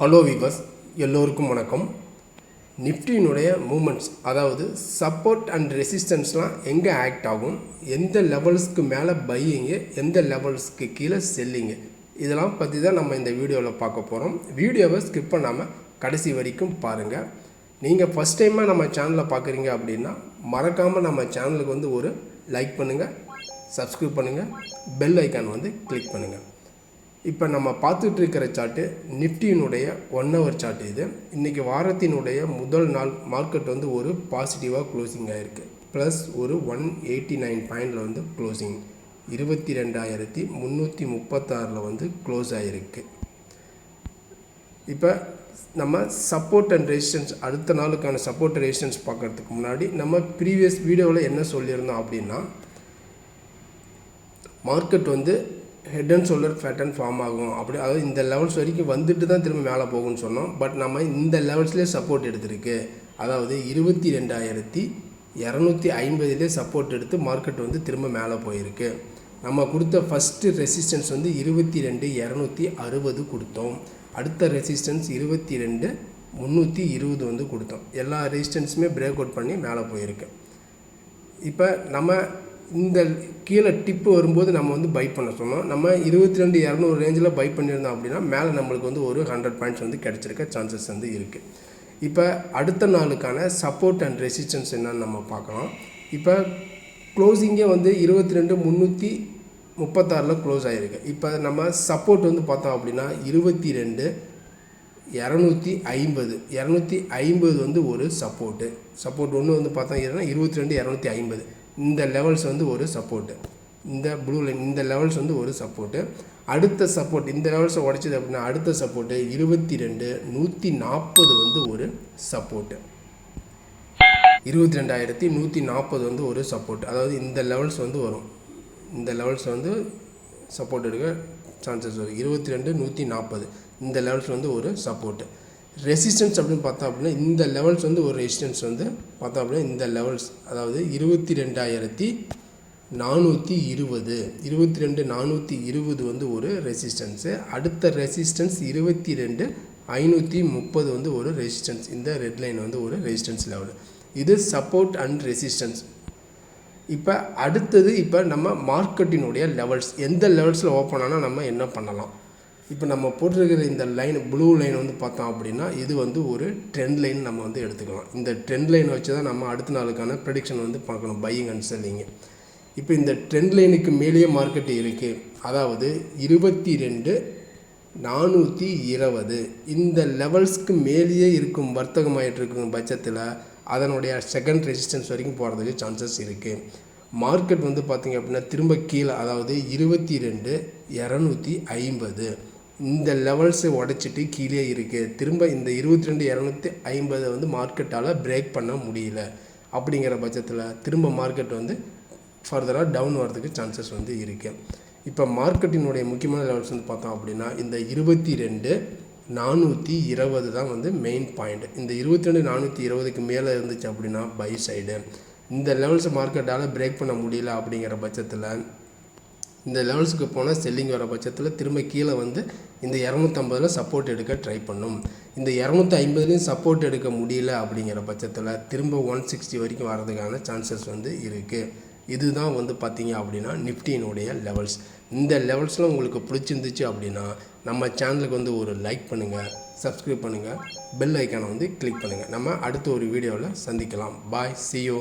Hello viewers எல்லோருக்கும் வணக்கம். நிஃப்டியினுடைய மூமெண்ட்ஸ் அதாவது சப்போர்ட் அண்ட் ரெசிஸ்டன்ஸ்லாம் எங்கே ஆக்ட் ஆகும்? எந்த லெவல்ஸ்க்கு மேலே பையிங்கு எந்த லெவல்ஸ்க்கு கீழே செல்லிங்கு இதெல்லாம் பற்றி தான் நம்ம இந்த வீடியோவில் பார்க்க போகிறோம் வீடியோவை ஸ்கிப் பண்ணாமல் கடைசி வரைக்கும் பாருங்கள் நீங்கள் ஃபஸ்ட் டைமாக நம்ம சேனலை பார்க்குறீங்க அப்படின்னா மறக்காமல் நம்ம சேனலுக்கு வந்து ஒரு லைக் பண்ணுங்கள் சப்ஸ்கிரைப் பண்ணுங்கள் பெல் ஐக்கான் வந்து கிளிக் பண்ணுங்கள் இப்போ நம்ம பார்த்துட்டு இருக்கிற சார்ட்டு நிஃப்டியினுடைய ஒன் ஹவர் சார்ட் இது. இன்றைக்கி வாரத்தினுடைய முதல் நாள் மார்க்கெட் வந்து ஒரு பாசிட்டிவாக க்ளோசிங் ஆகிருக்கு ப்ளஸ் ஒரு ஒன் எயிட்டி நைன் பாயிண்டில் வந்து க்ளோசிங் இருபத்தி ரெண்டாயிரத்தி முந்நூற்றி முப்பத்தாறில் வந்து க்ளோஸ் ஆகிருக்கு இப்போ நம்ம சப்போர்ட் அண்ட் ரெசிஸ்டன்ஸ் அடுத்த நாளுக்கான சப்போர்ட் ரெசிஸ்டன்ஸ் பார்க்குறதுக்கு முன்னாடி நம்ம ப்ரீவியஸ் வீடியோவில் என்ன சொல்லியிருந்தோம் அப்படின்னா மார்க்கெட் வந்து head and shoulder pattern form ஆகும். அப்படி அதாவது இந்த லெவல்ஸ் வரைக்கும் வந்துட்டு தான் திரும்ப மேலே போகும்னு சொன்னோம். பட் நம்ம இந்த லெவல்ஸ்லேயே சப்போர்ட் எடுத்திருக்கு. அதாவது இருபத்தி ரெண்டாயிரத்தி இரநூத்தி ஐம்பதுலேயே சப்போர்ட் எடுத்து மார்க்கெட் வந்து திரும்ப மேலே போயிருக்கு. நம்ம கொடுத்த ஃபஸ்ட்டு ரெசிஸ்டன்ஸ் வந்து இருபத்தி ரெண்டு இரநூத்தி அறுபது கொடுத்தோம். அடுத்த ரெசிஸ்டன்ஸ் இருபத்தி ரெண்டு முந்நூற்றி இருபது வந்து கொடுத்தோம். எல்லா ரெசிஸ்டன்ஸுமே பிரேக் அவுட் பண்ணி மேலே போயிருக்கு. இப்போ நம்ம இந்த கீழே டிப்பு வரும்போது நம்ம வந்து பை பண்ண சொன்னோம். நம்ம இருபத்தி ரெண்டு இரநூறு ரேஞ்சில் பை பண்ணியிருந்தோம் அப்படின்னா மேலே நம்மளுக்கு வந்து ஒரு ஹண்ட்ரட் பாயிண்ட்ஸ் வந்து கிடச்சிருக்க சான்சஸ் வந்து இருக்குது இப்போ அடுத்த நாளுக்கான சப்போர்ட் அண்ட் ரெசிஸ்டன்ஸ் என்னன்னு நம்ம பார்க்கலாம். இப்போ க்ளோசிங்கே வந்து இருபத்தி ரெண்டு முந்நூற்றி முப்பத்தாறில் க்ளோஸ் ஆகிருக்கு இப்போ நம்ம சப்போர்ட் வந்து பார்த்தோம் அப்படின்னா இருபத்தி ரெண்டு இரநூத்தி ஐம்பது. இரநூத்தி ஐம்பது வந்து ஒரு சப்போர்ட்டு சப்போர்ட் ஒன்று வந்து பார்த்தா இருபத்தி ரெண்டு இரநூத்தி ஐம்பது. இந்த லெவல்ஸ் வந்து ஒரு சப்போர்ட்டு இந்த ப்ளூ லைன் இந்த லெவல்ஸ் வந்து ஒரு சப்போர்ட்டு அடுத்த சப்போர்ட் இந்த லெவல்ஸை உடைச்சது அப்படின்னா அடுத்த சப்போர்ட்டு இருபத்தி ரெண்டு நூற்றி நாற்பது வந்து ஒரு சப்போர்ட்டு இருபத்தி ரெண்டாயிரத்தி நூற்றி நாற்பது வந்து ஒரு சப்போர்ட் அதாவது இந்த லெவல்ஸ் வந்து வரும். இந்த லெவல்ஸ் வந்து சப்போர்ட் எடுக்க சான்சஸ் வரும். இருபத்தி ரெண்டு நூற்றி நாற்பது இந்த லெவல்ஸ் வந்து ஒரு சப்போர்ட்டு ரெசிஸ்டன்ஸ் அப்படின்னு பார்த்தோம் அப்படின்னா இந்த லெவல்ஸ் வந்து ஒரு ரெசிஸ்டன்ஸ் வந்து பார்த்தோம் அப்படின்னா இந்த லெவல்ஸ் அதாவது இருபத்தி ரெண்டாயிரத்தி நானூற்றி இருபது. இருபத்தி ரெண்டு நானூற்றி இருபது வந்து ஒரு ரெசிஸ்டன்ஸு அடுத்த ரெசிஸ்டன்ஸ் இருபத்தி ரெண்டு ஐநூற்றி முப்பது வந்து ஒரு ரெசிஸ்டன்ஸ் இந்த ரெட் லைன் வந்து ஒரு ரெசிஸ்டன்ஸ் லெவல் இது சப்போர்ட் அண்ட் ரெசிஸ்டன்ஸ் இப்போ அடுத்தது இப்போ நம்ம மார்க்கெட்டினுடைய லெவல்ஸ் எந்த லெவல்ஸில் ஓப்பன் ஆனால் நம்ம என்ன பண்ணலாம்? இப்போ நம்ம போட்டிருக்கிற இந்த லைன் ப்ளூ லைன் வந்து பார்த்தோம் அப்படின்னா இது வந்து ஒரு ட்ரெண்ட் லைன் நம்ம வந்து எடுத்துக்கலாம். இந்த ட்ரெண்ட் லைன் வச்சு தான் நம்ம அடுத்த நாளுக்கான ப்ரெடிக்ஷன் வந்து பார்க்கணும் பையிங் அண்ட் செல்லிங்கு இப்போ இந்த ட்ரெண்ட் லைனுக்கு மேலேயே மார்க்கெட் இருக்குது அதாவது இருபத்தி ரெண்டு நானூற்றி இருபது. இந்த லெவல்ஸ்க்கு மேலேயே இருக்கும் வர்த்தகமாயிட்டு இருக்கும் பட்சத்தில் அதனுடைய செகண்ட் ரெசிஸ்டன்ஸ் வரைக்கும் போகிறதுக்கு சான்சஸ் இருக்குது மார்க்கெட் வந்து பார்த்திங்க அப்படின்னா திரும்ப கீழே அதாவது இருபத்தி ரெண்டு இரநூத்தி ஐம்பது. இந்த லெவல்ஸை உடைச்சிட்டு கீழே இருக்குது திரும்ப இந்த இருபத்தி ரெண்டு இரநூத்தி ஐம்பதை வந்து மார்க்கெட்டால் பிரேக் பண்ண முடியல. அப்படிங்கிற பட்சத்தில் திரும்ப மார்க்கெட் வந்து ஃபர்தராக டவுன் வரதுக்கு சான்சஸ் வந்து இருக்குது இப்போ மார்க்கெட்டினுடைய முக்கியமான லெவல்ஸ் வந்து பார்த்தோம் அப்படின்னா இந்த இருபத்தி ரெண்டு நானூற்றி இருபது தான் வந்து மெயின் பாயிண்ட் இந்த இருபத்தி ரெண்டு நானூற்றி இருபதுக்கு மேலே இருந்துச்சு அப்படின்னா பை சைடு இந்த லெவல்ஸ் மார்க்கெட்டால் பிரேக் பண்ண முடியல அப்படிங்கிற பட்சத்தில் இந்த லெவல்ஸுக்கு போனால் செல்லிங் வர பட்சத்தில் திரும்ப கீழே வந்து இந்த இரநூத்தம்பதில் சப்போர்ட் எடுக்க ட்ரை பண்ணும். இந்த இரநூத்தி ஐம்பதுலேயும் சப்போர்ட் எடுக்க முடியல அப்படிங்கிற பட்சத்தில் திரும்ப ஒன் சிக்ஸ்டி வரைக்கும் வரதுக்கான சான்சஸ் வந்து இருக்குது இதுதான் வந்து பார்த்தீங்க அப்படின்னா நிஃப்டியினுடைய லெவல்ஸ் இந்த லெவல்ஸ்லாம் உங்களுக்கு பிடிச்சிருந்துச்சு அப்படின்னா நம்ம சேனலுக்கு வந்து ஒரு லைக் பண்ணுங்கள் சப்ஸ்கிரைப் பண்ணுங்கள் பெல் ஐக்கானை வந்து கிளிக் பண்ணுங்கள் நம்ம அடுத்த ஒரு வீடியோவில் சந்திக்கலாம். பாய் சியோ